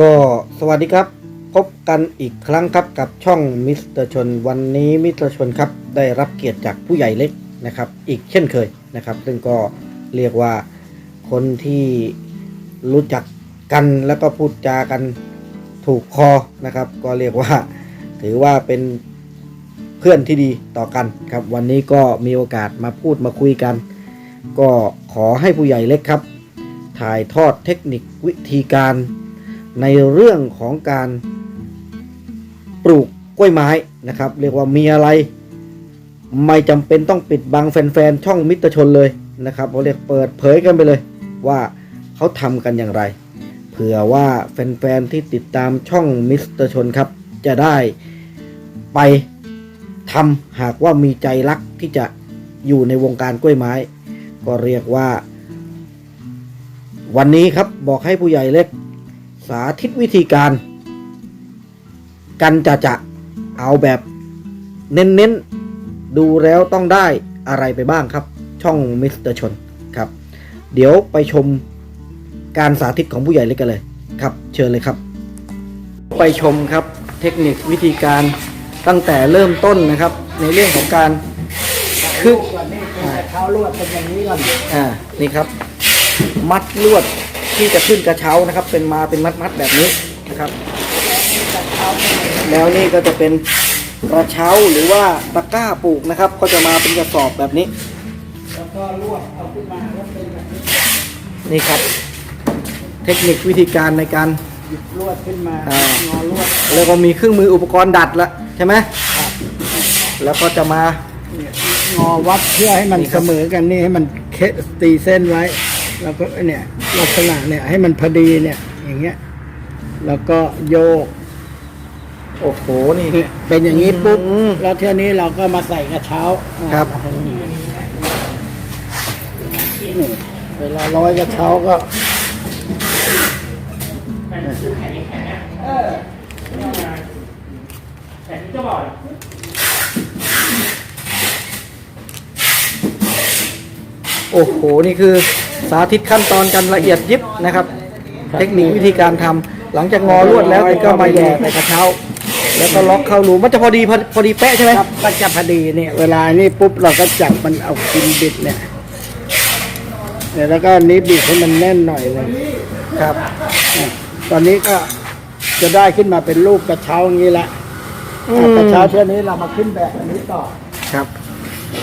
ก็สวัสดีครับ พบกันอีกครั้งครับกับช่องมิสเตอร์ชนวันนี้มิสเตอร์ชนครับได้รับเกียรติจากผู้ใหญ่เล็กนะครับ อีกเช่นเคยนะครับ ซึ่งก็เรียกว่าคนที่รู้จักกันแล้วก็พูดจากันถูกคอนะครับ ก็เรียกว่าถือว่าเป็นเพื่อนที่ดีต่อกันครับ วันนี้ก็มีโอกาสมาพูดมาคุยกัน ก็ขอให้ผู้ใหญ่เล็กครับ ถ่ายทอดเทคนิควิธีการ ในเรื่องของการปลูกกล้วยไม้นะครับ เรียกว่ามีอะไร ไม่จำเป็นต้องปิดบังแฟนๆช่องมิตรชนเลยนะครับเราเรียกเปิดเผยกันไปเลย ว่าเขาทำกันอย่างไรเผื่อว่าแฟนๆที่ติดตามช่องมิสเตอร์ชนครับ จะได้ไปทำหากว่ามีใจรักที่จะอยู่ในวงการกล้วยไม้ ก็เรียกว่า วันนี้ครับบอกให้ผู้ใหญ่เล็ก สาธิตวิธีการ กันจะจะเอาแบบเน้นๆ ดูแล้วต้องได้อะไรไปบ้างครับ ช่องมิสเตอร์ชนครับ เดี๋ยวไปชมการสาธิตของผู้ใหญ่เล็กกันเลยครับ เชิญเลยครับ ไปชมครับเทคนิควิธีการตั้งแต่เริ่มต้นนะครับ ในเรื่องของการคือก่อนนี่เป็นกระเช้าลวดเป็นอย่างนี้ก่อนอ่านี่ครับ มัดลวด ที่จะขึ้นกระเช้านะครับ เป็นมาเป็นมัดมัดๆแบบนี้นะครับกระเช้าเป็นอย่างนี้แล้วนี่ก็จะเป็นกระเช้าหรือว่าตะกร้าปลูกนะครับ ก็จะมาเป็นกระสอบแบบนี้แล้วก็ลวดเอาขึ้นมาแล้วเป็นแบบนี้นี่ครับ เทคนิควิธีการในการหยิบลวดขึ้นมาอ่างอลวดแล้วก็มีเครื่องมืออุปกรณ์ดัดละใช่ไหมแล้วก็จะมาเนี่ยงอวัดเพื่อให้มันนี่ครัเสบมอกันนี่ให้มันเคตีเส้นไว้ แล้วก็เนี่ยลักษณะเนี่ยให้มันพอดีเนี่ย อย่างเงี้ย แล้วก็โยก โอ้โหนี่เนี่ยเป็นอย่างนี้ปุ๊บอืมแล้วเที่ยวนี้เราก็มาใส่กระเช้าครับ นี่เวลาร้อยกระเช้าก็โอ้โหนี่คือ สาธิตขั้นตอนกันละเอียดยิบนะครับ เทคนิควิธีการทำหลังจากงอลวดแล้วก็มาแย่ในกระเช้า แล้วก็ล็อกเข้ารูมันจะพอดีพอพอดีเป๊ะใช่ไหมครับก็จะพอดีเนี่ยเวลานี่ปุ๊บเราก็จับมันเอากินบิดเนี่ยเนี่ยแล้วก็อันนี้บิดให้มันแน่นหน่อยเลยครับอะตอนนี้ก็จะได้ขึ้นมาเป็นรูปกระเช้าอย่างนี้ละอือะมกระเช้าเท่านี้เรามาขึ้นแบบอันนี้ต่อครับ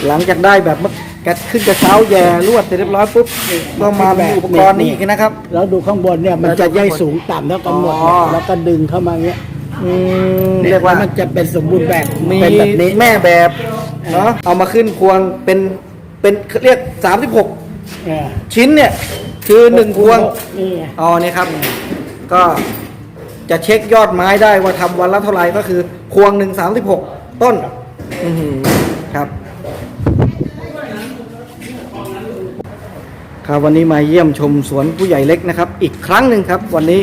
หลังจากได้แบบ มัดกระขึ้นกระเช้าแย่ลวดเสร็จเรียบร้อยปุ๊บก็มามีอุปกรณ์นี้อีกนะครับ แล้วดูข้างบนเนี่ยมันจะไม่สูงต่ำเท่ากันหมดอ๋อ แล้วก็ดึงเข้ามาอย่างเงี้ยอืมเรียกว่ามันจะเป็นสมบูรณ์แบบมีเป็นแบบนี้แม่แบบเนาะเอามาขึ้นพวงเป็นเป็นเรียก 36 เออชิ้นเนี่ยคือ1พวง นี่ไง อ๋อเนี่ยครับ ก็จะเช็คยอดไม้ได้ว่าทำวันละเท่าไหร่ก็คือ พวงหนึ่งสามสิบหกต้น อือหือครับ ครับวันนี้มาเยี่ยมชมสวนผู้ใหญ่เล็กนะครับ อีกครั้งหนึ่งครับ วันนี้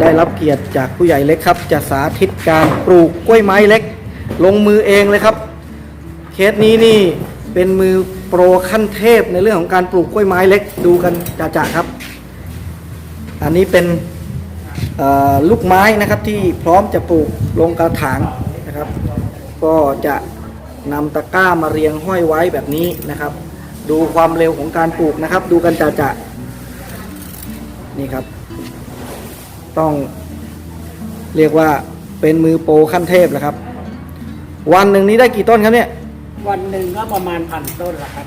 ได้รับเกียรติจากผู้ใหญ่เล็กครับ จะสาธิตการปลูกกล้วยไม้เล็ก ลงมือเองเลยครับ เคสนี้นี่เป็นมือโปรขั้นเทพในเรื่องของการปลูกกล้วยไม้เล็กดูกันจ่าๆครับ อันนี้เป็นลูกไม้นะครับที่พร้อมจะปลูกลงกระถางนะครับ ก็จะนำตะกร้ามาเรียงห้อยไว้แบบนี้นะครับ ดูความเร็วของการปลูกนะครับ ดูกันจ่าๆนี่ครับ ต้องเรียกว่าเป็นมือโปรขั้นเทพแล้วครับ วันหนึ่งนี้ได้กี่ต้นครับเนี่ย วันหนึ่งก็ประมาณพันต้นละครับ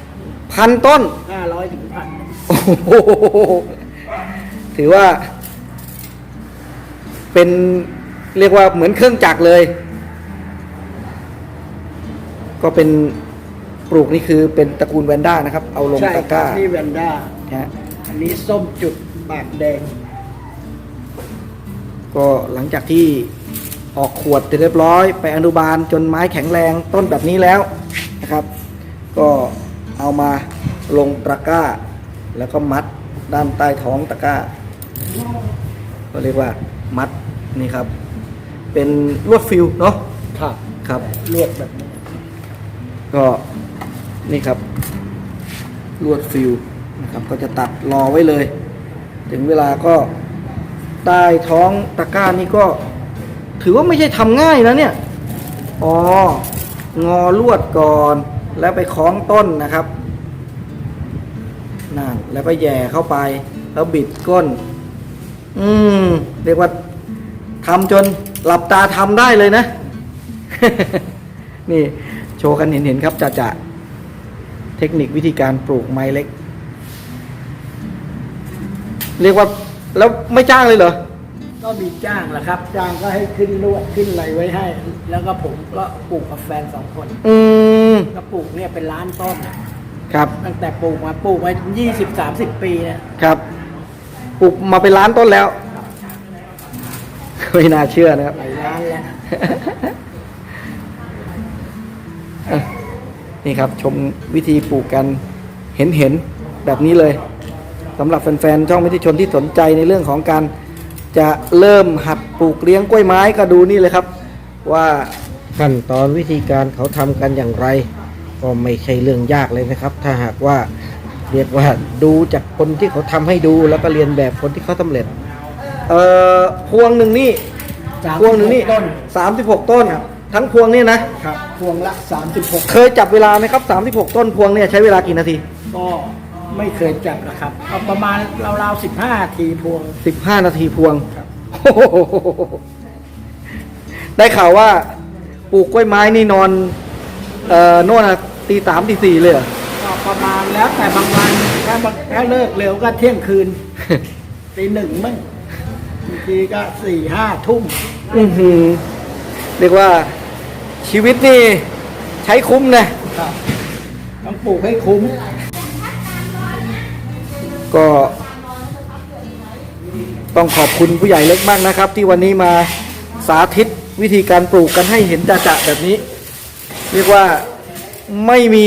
พันต้นห้าร้อยถึงพันโอ้โหถือว่า เป็นเรียกว่าเหมือนเครื่องจักรเลย ก็เป็น ปลูกนี่คือเป็นตระกูลแวนด้านะครับ เอาลงใช่ตะกร้านี่แวนด้า นะฮะอันนี้ส้มจุดปากแดง ก็หลังจากที่ออกขวดเสร็จเรียบร้อย ไปอนุบาลจนไม้แข็งแรงต้นแบบนี้แล้วนะครับ ก็เอามาลงตะกร้า แล้วก็มัดด้านใต้ท้องตะกร้า ก็เรียกว่ามัดนี่ครับ เป็นลวดฟิลเนาะครับ ครับ ลวดแบบนี้ก็ นี่ครับลวดฟิลนะครับก็จะตัดรอไว้เลย ถึงเวลาก็ใต้ท้องตะกร้านี่ก็ ถือว่าไม่ใช่ทำง่ายนะเนี่ยอ๋องอลวดก่อน แล้วไปคล้องต้นนะครับนั่นแล้วก็แย่เข้าไป แล้วบิดก้น อืมเรียกว่าทำจนหลับตาทำได้เลยนะ นี่โชว์กันเห็นๆครับจะจะ เทคนิควิธีการปลูกไม้เล็ก เรียกว่า แล้วไม่จ้างเลยเหรอ ก็มีจ้างแหละครับ จ้างก็ให้ขึ้นลวดขึ้นอะไรไว้ให้ แล้วก็ผมก็ปลูกกับแฟนสองคนอืมก็ปลูกเนี่ยเป็นล้านต้นน่ะครับ ตั้งแต่ปลูกมาปลูกมายี่สิบสามสิบปีเนี่ยครับ ปลูกมาเป็นล้านต้นแล้ว ไม่น่าเชื่อนะครับ หลายล้านแล้วอะ นี่ครับชมวิธีปลูกกันเห็นเห็นๆแบบนี้เลยสำหรับแฟนๆช่องมิติชนที่สนใจในเรื่องของการจะเริ่มหัดปลูกเลี้ยงกล้วยไม้ก็ดูนี่เลยครับ ว่าขั้นตอนวิธีการเขาทำกันอย่างไร ก็ไม่ใช่เรื่องยากเลยนะครับ ถ้าหากว่าเรียกว่าดูจากคนที่เขาทำให้ดูแล้วก็เรียนแบบคนที่เขาสำเร็จเอ่อพวงหนึ่งนี่พวงหนึ่งนี่สามสิบหกต้น ทั้งพวงนี่นะ ครับพวงละสามสิบหกเคยจับเวลาไหมครับ 36 ต้นพวงเนี่ยใช้เวลากี่นาที ก็ไม่เคยจับนะครับเอาประมาณราวๆสิบห้าทีพวง 15 นาทีพวงครับ โอ้โหได้ข่าวว่าปลูกกล้วยไม้นี่นอน เอ่อโน่นนะตีสามตีสี่เลยเหรอ ก็ประมาณแล้วแต่บางวันถ้าบางถ้าเลิกเร็วก็เที่ยงคืน ตีหนึ่งมั้งบางทีก็สี่ห้าทุ่ม อื้อหือ เรียกว่าชีวิตนี่ใช้คุ้มนะครับต้องปลูกให้คุ้ม ก็ ต้องขอบคุณผู้ใหญ่เล็กมากนะครับ ที่วันนี้มาสาธิตวิธีการปลูกกันให้เห็นจะๆแบบนี้ เรียกว่าไม่มี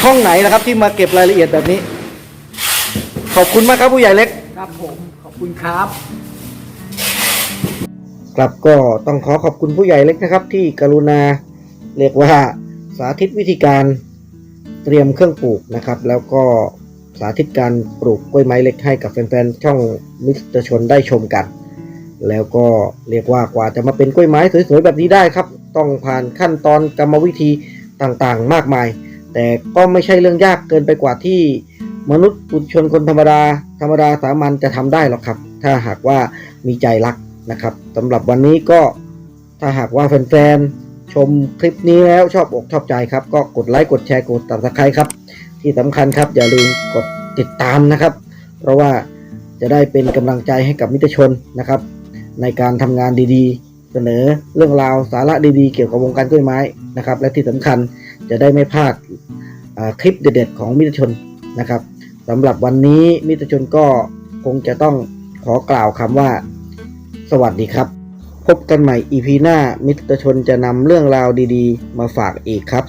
ช่องไหนนะครับ ที่มาเก็บรายละเอียดแบบนี้ ขอบคุณมากครับผู้ใหญ่เล็ก ครับผม ขอบคุณครับ ครับก็ต้องขอขอบคุณผู้ใหญ่เล็กนะครับ ที่กรุณาเรียกว่าสาธิตวิธีการเตรียมเครื่องปลูกนะครับ แล้วก็สาธิตการปลูกกล้วยไม้เล็กให้กับแฟนๆช่องมิสเตอร์ชนได้ชมกัน แล้วก็เรียกว่ากว่าจะมาเป็นกล้วยไม้สวยๆแบบนี้ได้ครับ ต้องผ่านขั้นตอนกรรมวิธีต่างๆ มากมาย แต่ก็ไม่ใช่เรื่องยากเกินไปกว่าที่มนุษย์ปุถุชนคนธรรมดา ธรรมดาสามัญจะทำได้หรอกครับ ถ้าหากว่ามีใจรัก นะครับสำหรับวันนี้ก็ถ้าหากว่าแฟนๆชมคลิปนี้แล้วชอบอกชอบใจครับ ก็กดไลค์กดแชร์กดติดตามครับ ที่สำคัญครับอย่าลืมกดติดตามนะครับ เพราะว่าจะได้เป็นกำลังใจให้กับมิตรชนนะครับ ในการทำงานดีๆ เสนอเรื่องราวสาระดีๆ เกี่ยวกับวงการกล้วยไม้นะครับ และที่สำคัญจะได้ไม่พลาดคลิปเด็ดๆ ของมิตรชนนะครับสำหรับวันนี้มิตรชนก็คงจะต้องขอกล่าวคำว่า สวัสดีครับ พบกันใหม่อีพีหน้า มิตรชนจะนำเรื่องราวดีๆ มาฝากอีกครับ